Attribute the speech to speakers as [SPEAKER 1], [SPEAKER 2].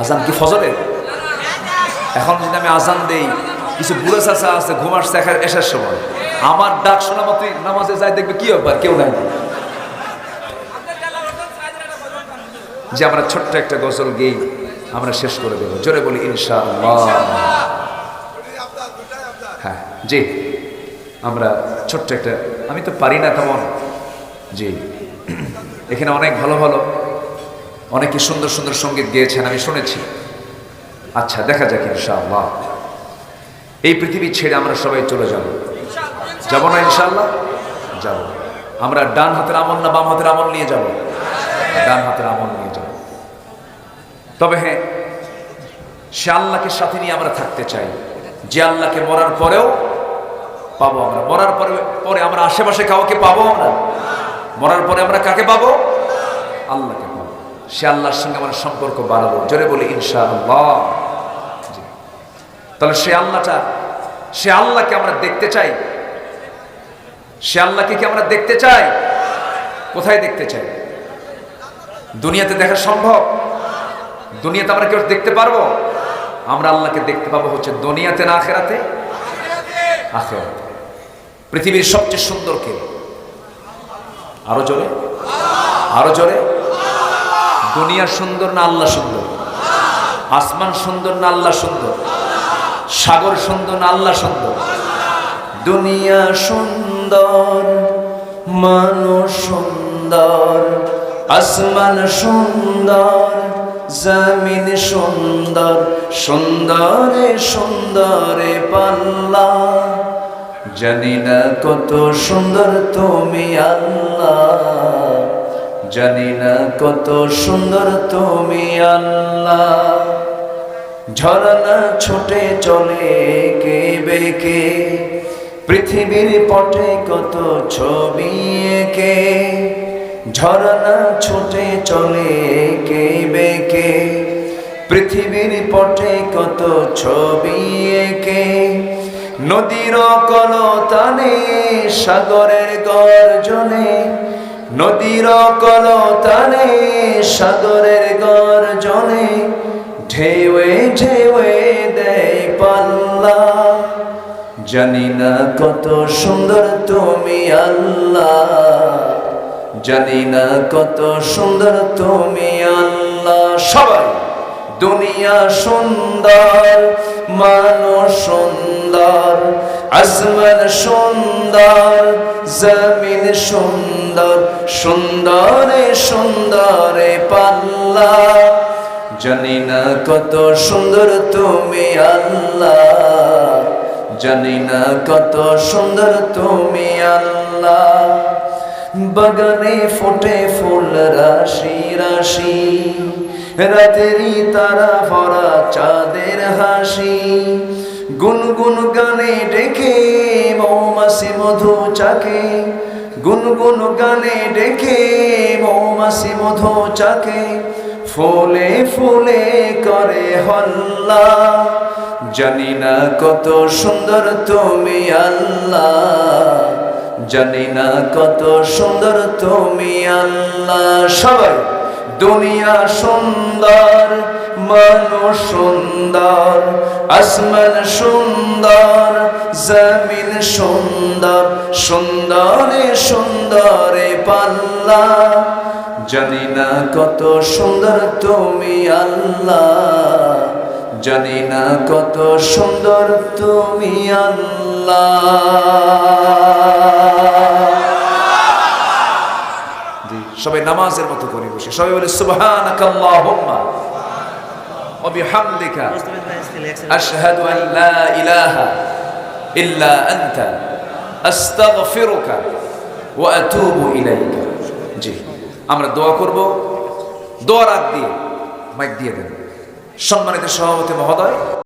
[SPEAKER 1] আজান কি ফজরে এখন যদি আমি আজান দেই, কিছু বুড়ো চাষা আছে ঘুমার শেখার এসার সময়। আমার ডাক শোনা মতোই নামাজে যাই দেখবে, কি ব্যাপার? কেউ নাই। যে আমরা ছোট্ট একটা গজল গেই, আমরা শেষ করে দেবো। জোরে বলি, ইনশাআল্লাহ। হ্যাঁ জি। আমরা ছোট্ট একটা আমি তো পারি না, তেমন। জি। এখানে অনেক ভালো ভালো অনেকে সুন্দর সুন্দর সংগীত গেয়েছেন, আমি শুনেছি। আচ্ছা দেখা যাক ইনশাআল্লাহ। এই পৃথিবী ছেড়ে আমরা সবাই চলে যাব। যাব না ইনশাআল্লাহ? যাব। আমরা ডান হাতের আমল না বাম হাতের আমল নিয়ে যাব? ডান হাতের আমল নিয়ে যাব। তবে হ্যাঁ সে আল্লাহকে সাথে নিয়ে আমরা থাকতে চাই। যে আল্লাহকে মরার পরেও পাবো আমরা। মরার পরে পরে আমরা আশেপাশে কাউকে পাবো আমরা? মরার পরে আমরা কাকে পাবো? আল্লাহকে সে আল্লাহর সঙ্গে আমার সম্পর্ক বাড়াবো। জোরে বলি, ইনশাআল্লাহ। তাহলে সে আল্লাহটা, সে আল্লাহকে আমরা দেখতে চাই? সে আল্লাহকে কি আমরা দেখতে চাই? কোথায় দেখতে চাই? দুনিয়াতে দেখা সম্ভব? দুনিয়াতে আমরা কেউ দেখতে পারব? আমরা আল্লাহকে দেখতে পাবো হচ্ছে দুনিয়াতে না আখেরাতে? আখেরাতে। পৃথিবীর সবচেয়ে সুন্দর কে? আরও জোরে? আরও জোরে? দুনিয়া সুন্দর না আল্লাহ সুন্দর? আসমান সুন্দর না আল্লাহ সুন্দর? সাগর সুন্দর না আল্লাহ সুন্দর? দুনিয়া সুন্দর, মানুষ সুন্দর, আসমান সুন্দর, জমিন সুন্দর, সুন্দরে সুন্দরে পাল্লা। জানি না কত সুন্দর তুমি আল্লাহ। জানি না কত সুন্দর তুমি আল্লাহ। ঝরনা ছোটে চলে কে বেকে পৃথিবীর পটে কত ছবি এঁকে? ঝরনা ছোটে চলে কে বেকে পৃথিবীর পটে কত ছবি এঁকে? নদীর কলতানে, সাগরের গর্জনে নদীর কলতানে, সাগরের গর্জনে, ঢেউয়ে ঢেউয়ে দেয় পাল্লা। জানি না কত সুন্দর তুমি আল্লাহ। জানি না কত সুন্দর তুমি আল্লাহ। সবাই, দুনিয়া সুন্দর, মানুষ সুন্দর। আসমান সুন্দর, জমিন সুন্দর, সুন্দরে সুন্দরে পাল্লা। জানি না কত সুন্দর তুমি আল্লাহ। জানি না কত সুন্দর তুমি আল্লাহ। বাগানে ফোটে ফুল, রাশি রাশি। রাতেরই তারা ভরা চাঁদের হাসি। গুনগুন গানে ডেকে মৌমাসি মধু চাকে। গুনগুন গানে ডেকে মৌমাসি মধু চাকে। ফুলে ফুলে করে হল্লা। জানি না কত সুন্দর তুমি আল্লাহ। জানি না কত সুন্দর তুমি আল্লাহ। সবাই, দুনিয়া সুন্দর। মানুষ সুন্দর, আসমান সুন্দর, জমিন সুন্দর, সুন্দরে সুন্দরে পাল্লা। জানি না কত সুন্দর তুমি আল্লাহ, জানি না কত সুন্দর তুমি আল্লাহ। সবাই নামাজের মতো করে বসে, সবাই বলে, সুবহানাকাল্লাহুম্মা। ওয়া أشهد أن لا إله ইলাহা ইল্লা আনতা وأتوب إليك জি, আমরা দোয়া করব। দোয়ার আগ দিয়ে মাইক দিয়ে দেন। সম্মানিত সভাপতি মহোদয়।